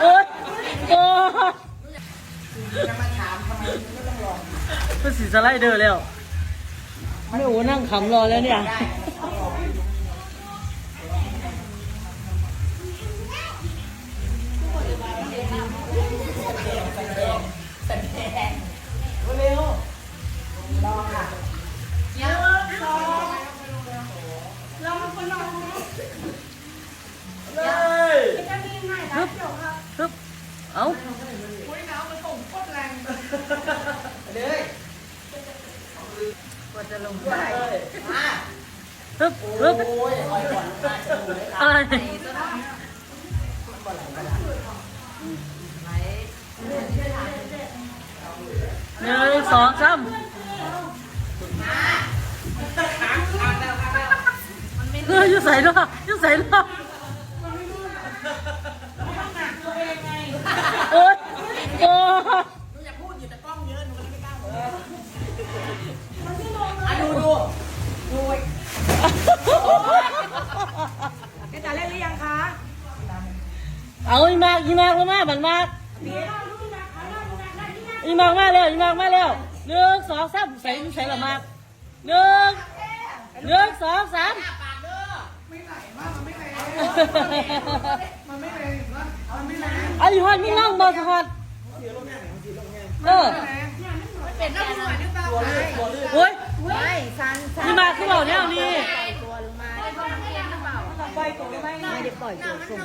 โอ๊ยโอ้จะมาถามทำไมไม่ต้องลองเป็นสีสไลเดอร์แล้วไม่โอ้นั่งขำรอแล้วเนี่ย ได้ จะลงได้มาฮึบฮึบอะดูเลยค่ะอะไรหนึ่งสองสามเฮ้ยอยู่ใส่ด้วยอยุ่ใส่ด้ว พี่ตาเล่นหรือยังคะเอาอีมากอีมากแล้วมาบันมากอีมากมาแล้วอีมากมาแล้วหนึ่งสองสามใส่ใส่ละมากหนึ่งหนึ่งสองสามเอาอยู่ฮอดมีน้องบอสฮอดเออเป็นน้ำหน่อยหรือเปล่าโอ้ยไม่ซันซันนี่มาคือเราแนวนี้ อยตัวไม่ไม่ได้ปล่อยตัวส่ง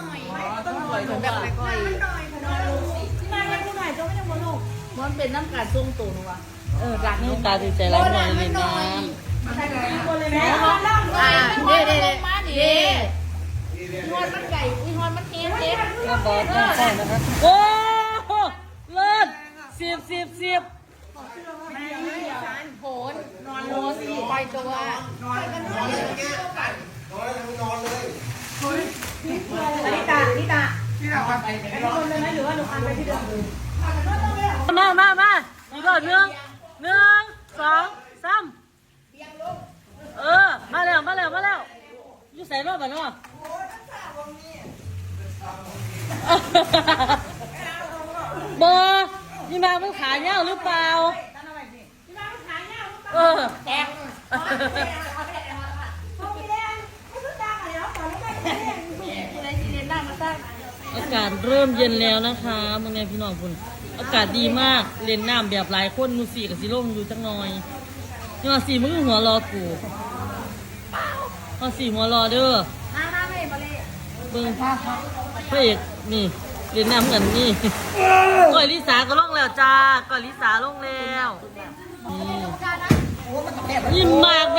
ต้องปล่อยผมแบบปล่อยมาให้ผู้หน่อยตัวไม่ต้องมาลงมันเป็นน้ำกัดทรงตัวหนูวะเออรักนี่ตาดีใจร้ายหน่อยเลยน้คนเลยแม่อ่าเด้เด้เด้เด้อีฮอนมันไก่อีฮอนมันเทียนเด็กำก็บอสไม่ใช่นะคะโอ้โหเลิศสิบสิบสิบโหนนอนโหนสี่ไปตัวนิตานิตาคนเลยไห มาหนูอ่านไปที่เดิมามาอีกรอบหนึ่งหนึ่งสองสามเออ มาแล้ว มาแล้ว มาแล้วอยู่ใส่รอบอะเนาะบอยี่มามันขาเงี้ยวหรือเปล่าเออากาศเริ่มเย็นแล้วนะคะมึงไงพี่น้องคุณอากาศดีมากเล่นน้ำแบบหลายคนมูสี่กับสิลงอยู่จังหน่อยนี่ว่าสี่มึงหัวรอกูมาสี่หัวรอเด้อมาหน้าไม่มาเลยเบิ่งพระเอกนี่เรียนน้ำเหมือนนี่ก่อยลิสาก็ลงแล้วจ้าก่อยลิสาลงแล้วนี่ยิ้มมากแม่